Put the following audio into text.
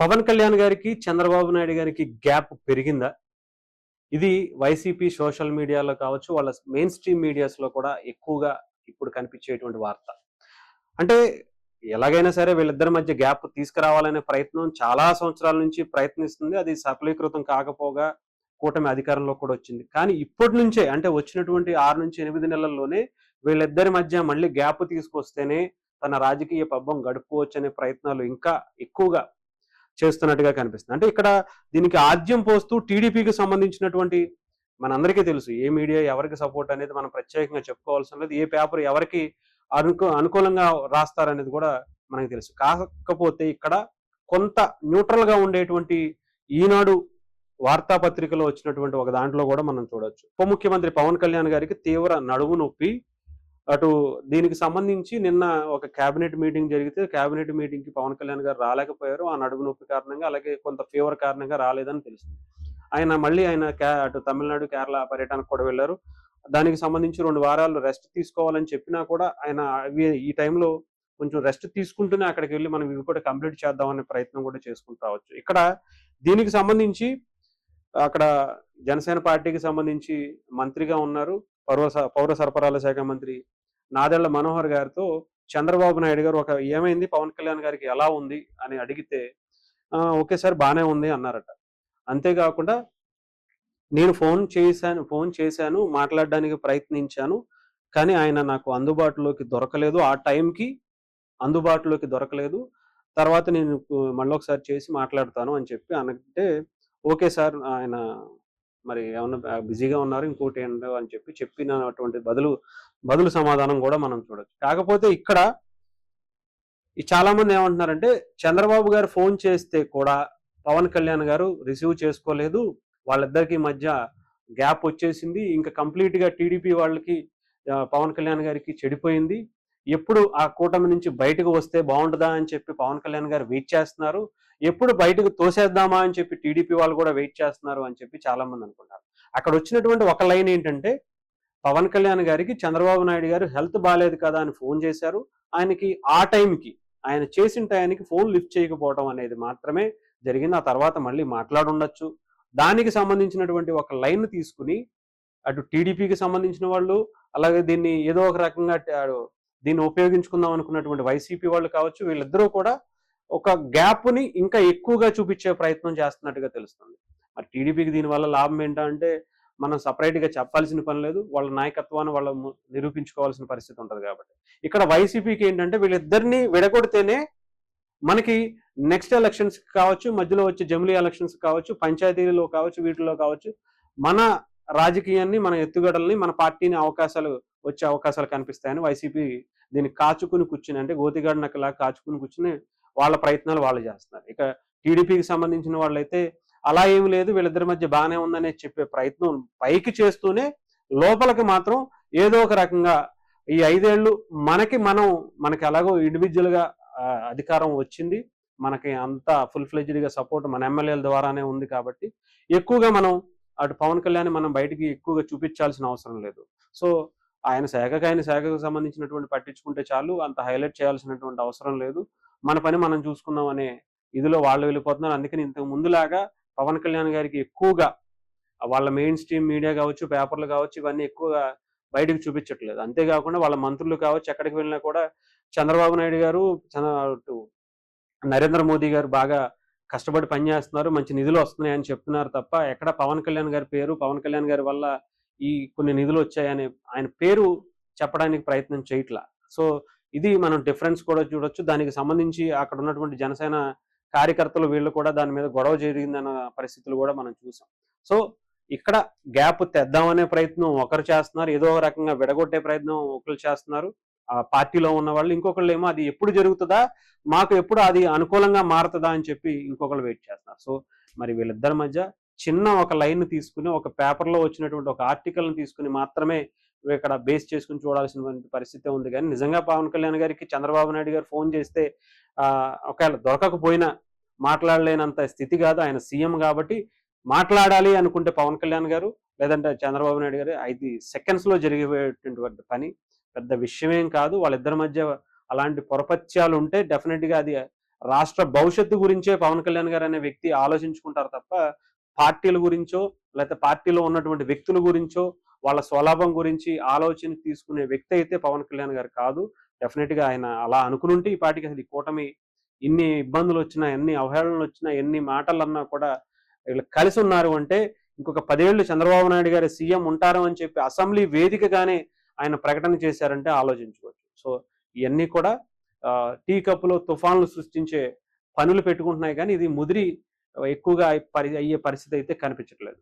పవన్ కళ్యాణ్ గారికి చంద్రబాబు నాయుడు గారికి గ్యాప్ పెరిగిందా? ఇది వైసీపీ సోషల్ మీడియాలో కావచ్చు వాళ్ళ మెయిన్ స్ట్రీమ్ మీడియాస్లో కూడా ఎక్కువగా ఇప్పుడు కనిపించేటువంటి వార్త. అంటే ఎలాగైనా సరే వీళ్ళిద్దరి మధ్య గ్యాప్ తీసుకురావాలనే ప్రయత్నం చాలా సంవత్సరాల నుంచి ప్రయత్నిస్తుంది. అది సఫలీకృతం కాకపోగా కూటమి అధికారంలో కూడా వచ్చింది. కానీ ఇప్పటి నుంచే అంటే వచ్చినటువంటి ఆరు నుంచి ఎనిమిది నెలల్లోనే వీళ్ళిద్దరి మధ్య మళ్ళీ గ్యాప్ తీసుకొస్తేనే తన రాజకీయ పబ్బం గడుపుకోవచ్చు అనే ప్రయత్నాలు ఇంకా ఎక్కువగా చేస్తున్నట్టుగా కనిపిస్తుంది. అంటే ఇక్కడ దీనికి ఆద్యం పోస్తూ టీడీపీకి సంబంధించినటువంటి మనందరికీ తెలుసు ఏ మీడియా ఎవరికి సపోర్ట్ అనేది మనం ప్రత్యేకంగా చెప్పుకోవాల్సిన లేదు. ఏ పేపర్ ఎవరికి అనుకూ అనుకూలంగా రాస్తారనేది కూడా మనకు తెలుసు. కాకపోతే ఇక్కడ కొంత న్యూట్రల్గా ఉండేటువంటి ఈనాడు వార్తాపత్రికలో వచ్చినటువంటి ఒక దాంట్లో కూడా మనం చూడొచ్చు. ఉప ముఖ్యమంత్రి పవన్ కళ్యాణ్ గారికి తీవ్ర నడువు నొప్పి అటు దీనికి సంబంధించి నిన్న ఒక కేబినెట్ మీటింగ్ జరిగితే కేబినెట్ మీటింగ్కి పవన్ కళ్యాణ్ గారు రాలేకపోయారు. ఆ నడుము నొప్పి కారణంగా అలాగే కొంత ఫీవర్ కారణంగా రాలేదని తెలిసింది ఆయన మళ్ళీ ఆయన కే- అటు తమిళనాడు కేరళ పర్యటనకు కూడా వెళ్ళారు. దానికి సంబంధించి రెండు వారాలు రెస్ట్ తీసుకోవాలని చెప్పినా కూడా ఆయన ఈ టైంలో కొంచెం రెస్ట్ తీసుకుంటూనే అక్కడికి వెళ్ళి మనం ఇవి కూడా కంప్లీట్ చేద్దామనే ప్రయత్నం కూడా చేసుకుంటూ రావచ్చు. ఇక్కడ దీనికి సంబంధించి అక్కడ జనసేన పార్టీకి సంబంధించి మంత్రిగా ఉన్నారు. పౌర స- పౌర సరఫరాల శాఖ మంత్రి నాదెళ్ళ మనోహర్ గారితో చంద్రబాబు నాయుడు గారు ఒక ఏమైంది? పవన్ కళ్యాణ్ గారికి ఎలా ఉంది? అని అడిగితే ఒకేసారి బాగానే ఉంది అన్నారట. అంతేకాకుండా నేను ఫోన్ చేశాను ఫోన్ చేశాను మాట్లాడడానికి ప్రయత్నించాను కానీ ఆయన నాకు అందుబాటులోకి దొరకలేదు. ఆ టైంకి అందుబాటులోకి దొరకలేదు. తర్వాత నేను మళ్ళీ ఒకసారి చేసి మాట్లాడతాను అని చెప్పి అంటే ఓకే సార్ ఆయన మరి ఏమన్నా బిజీగా ఉన్నారు ఇంకోటి ఏంటో అని చెప్పి చెప్పినటువంటి బదులు బదులు సమాధానం కూడా మనం చూడొచ్చు. కాకపోతే ఇక్కడ ఈ చాలా మంది ఏమంటున్నారంటే చంద్రబాబు గారు ఫోన్ చేస్తే కూడా పవన్ కళ్యాణ్ గారు రిసీవ్ చేసుకోలేదు. వాళ్ళిద్దరికి మధ్య గ్యాప్ వచ్చేసింది. ఇంకా కంప్లీట్గా టీడీపీ వాళ్ళకి పవన్ కళ్యాణ్ గారికి చెడిపోయింది. ఎప్పుడు ఆ కూటమి నుంచి బయటకు వస్తే బాగుంటుందా అని చెప్పి పవన్ కళ్యాణ్ గారు వెయిట్ చేస్తున్నారు. ఎప్పుడు బయటకు తోసేద్దామా అని చెప్పి టీడీపీ వాళ్ళు కూడా వెయిట్ చేస్తున్నారు అని చెప్పి చాలా మంది అనుకుంటారు. అక్కడ వచ్చినటువంటి ఒక లైన్ ఏంటంటే పవన్ కళ్యాణ్ గారికి చంద్రబాబు నాయుడు గారు హెల్త్ బాగాలేదు కదా అని ఫోన్ చేశారు. ఆయనకి ఆ టైంకి ఆయన చేసిన టైంకి ఫోన్ లిఫ్ట్ చేయకపోవడం అనేది మాత్రమే జరిగింది. ఆ తర్వాత మళ్ళీ మాట్లాడుండొచ్చు. దానికి సంబంధించినటువంటి ఒక లైన్ తీసుకుని అటు టీడీపీకి సంబంధించిన వాళ్ళు అలాగే దీన్ని ఏదో ఒక రకంగా దీన్ని ఉపయోగించుకుందాం అనుకున్నటువంటి వైసీపీ వాళ్ళు కావచ్చు వీళ్ళిద్దరూ కూడా ఒక గ్యాప్ని ఇంకా ఎక్కువగా చూపించే ప్రయత్నం చేస్తున్నట్టుగా తెలుస్తుంది. మరి టీడీపీకి దీనివల్ల లాభం ఏంటంటే మనం సపరేట్గా చెప్పాల్సిన పని లేదు వాళ్ళ నాయకత్వాన్ని వాళ్ళ నిరూపించుకోవాల్సిన పరిస్థితి ఉంటుంది కాబట్టి. ఇక్కడ వైసీపీకి ఏంటంటే వీళ్ళిద్దరిని విడగొడితేనే మనకి నెక్స్ట్ ఎలక్షన్స్ కావచ్చు మధ్యలో వచ్చే జమిలీ ఎలక్షన్స్ కావచ్చు పంచాయతీలో కావచ్చు వీటిలో కావచ్చు మన రాజకీయాన్ని మన ఎత్తుగడల్ని మన పార్టీని అవకాశాలు వచ్చే అవకాశాలు కనిపిస్తాయని వైసీపీ దీన్ని కాచుకుని కూర్చుని అంటే గోతిగాడు నక్కలా కాచుకుని కూర్చుని వాళ్ళ ప్రయత్నాలు వాళ్ళు చేస్తున్నారు. ఇక టీడీపీకి సంబంధించిన వాళ్ళైతే అలా ఏమి లేదు వీళ్ళిద్దరి మధ్య బాగానే ఉందనే చెప్పే ప్రయత్నం పైకి చేస్తూనే లోపలికి మాత్రం ఏదో ఒక రకంగా ఈ ఐదేళ్ళు మనకి మనం మనకి ఎలాగో ఇండివిజువల్గా అధికారం వచ్చింది. మనకి అంతా ఫుల్ ఫ్లెజ్డ్గా సపోర్ట్ మన ఎమ్మెల్యేల ద్వారానే ఉంది కాబట్టి ఎక్కువగా మనం అటు పవన్ కళ్యాణ్ మనం బయటికి ఎక్కువగా చూపించాల్సిన అవసరం లేదు. సో ఆయన శాఖకు ఆయన శాఖకు సంబంధించినటువంటి పట్టించుకుంటే చాలు అంత హైలైట్ చేయాల్సినటువంటి అవసరం లేదు. మన పని మనం చూసుకుందాం అనే ఇదిలో వాళ్ళు వెళ్ళిపోతున్నారు. అందుకని ఇంతకు ముందులాగా పవన్ కళ్యాణ్ గారికి ఎక్కువగా వాళ్ళ మెయిన్ స్ట్రీమ్ మీడియా కావచ్చు పేపర్లు కావచ్చు ఇవన్నీ ఎక్కువగా బయటకు చూపించట్లేదు. అంతేకాకుండా వాళ్ళ మంత్రులు కావచ్చు ఎక్కడికి వెళ్ళినా కూడా చంద్రబాబు నాయుడు గారు నరేంద్ర మోదీ గారు బాగా కష్టపడి పనిచేస్తున్నారు. మంచి నిధులు వస్తున్నాయి అని చెప్తున్నారు తప్ప ఎక్కడ పవన్ కళ్యాణ్ గారి పేరు పవన్ కళ్యాణ్ గారి వల్ల ఈ కొన్ని నిధులు వచ్చాయనే ఆయన పేరు చెప్పడానికి ప్రయత్నం చేయట్లా. సో ఇది మనం డిఫరెన్స్ కూడా చూడొచ్చు. దానికి సంబంధించి అక్కడ ఉన్నటువంటి జనసేన కార్యకర్తలు వీళ్ళు కూడా దాని మీద గొడవ జరిగిందన్న పరిస్థితులు కూడా మనం చూసాం. సో ఇక్కడ గ్యాప్ తెద్దామనే ప్రయత్నం ఒకరు చేస్తున్నారు. ఏదో ఒక రకంగా విడగొట్టే ప్రయత్నం ఒకరు చేస్తున్నారు. ఆ పార్టీలో ఉన్న వాళ్ళు ఇంకొకళ్ళు ఏమో అది ఎప్పుడు జరుగుతుందా మాకు ఎప్పుడు అది అనుకూలంగా మారుతుందా అని చెప్పి ఇంకొకరు వెయిట్ చేస్తున్నారు. సో మరి వీళ్ళిద్దరి మధ్య చిన్న ఒక లైన్ తీసుకుని ఒక పేపర్లో వచ్చినటువంటి ఒక ఆర్టికల్ని తీసుకుని మాత్రమే ఇక్కడ బేస్ చేసుకుని చూడాల్సినటువంటి పరిస్థితి ఉంది. కానీ నిజంగా పవన్ కళ్యాణ్ గారికి చంద్రబాబు నాయుడు గారు ఫోన్ చేస్తే ఆ ఒకవేళ దొరకకపోయినా మాట్లాడలేనంత స్థితి కాదు. ఆయన సీఎం కాబట్టి మాట్లాడాలి అనుకుంటే పవన్ కళ్యాణ్ గారు లేదంటే చంద్రబాబు నాయుడు గారు ఐదు సెకండ్స్లో జరిగేటువంటి పని పెద్ద విషయమేం కాదు. వాళ్ళిద్దరి మధ్య అలాంటి పొరపత్యాలు ఉంటే డెఫినెట్గా అది రాష్ట్ర భవిష్యత్తు గురించే పవన్ కళ్యాణ్ గారు అనే వ్యక్తి ఆలోచించుకుంటారు తప్ప పార్టీల గురించో లేకపోతే పార్టీలో ఉన్నటువంటి వ్యక్తుల గురించో వాళ్ళ స్వలాభం గురించి ఆలోచన తీసుకునే వ్యక్తి అయితే పవన్ కళ్యాణ్ గారు కాదు. డెఫినెట్గా ఆయన అలా అనుకునుంటే ఈ పార్టీకి అసలు ఈ కూటమి ఇన్ని ఇబ్బందులు వచ్చినా ఎన్ని అవహేళనలు వచ్చినా ఎన్ని మాటలు అన్నా కూడా వీళ్ళు కలిసి ఉన్నారు అంటే ఇంకొక పదేళ్ళు చంద్రబాబు నాయుడు గారు సీఎం ఉంటారు అని చెప్పి అసెంబ్లీ వేదికగానే ఆయన ప్రకటన చేశారంటే ఆలోచించుకోవచ్చు. సో ఇవన్నీ కూడా టీ కప్పులో తుఫాన్లు సృష్టించే పనులు పెట్టుకుంటున్నాయి కానీ ఇది ముదిరి ఎక్కువగా పరి అయ్యే పరిస్థితి అయితే కనిపించట్లేదు.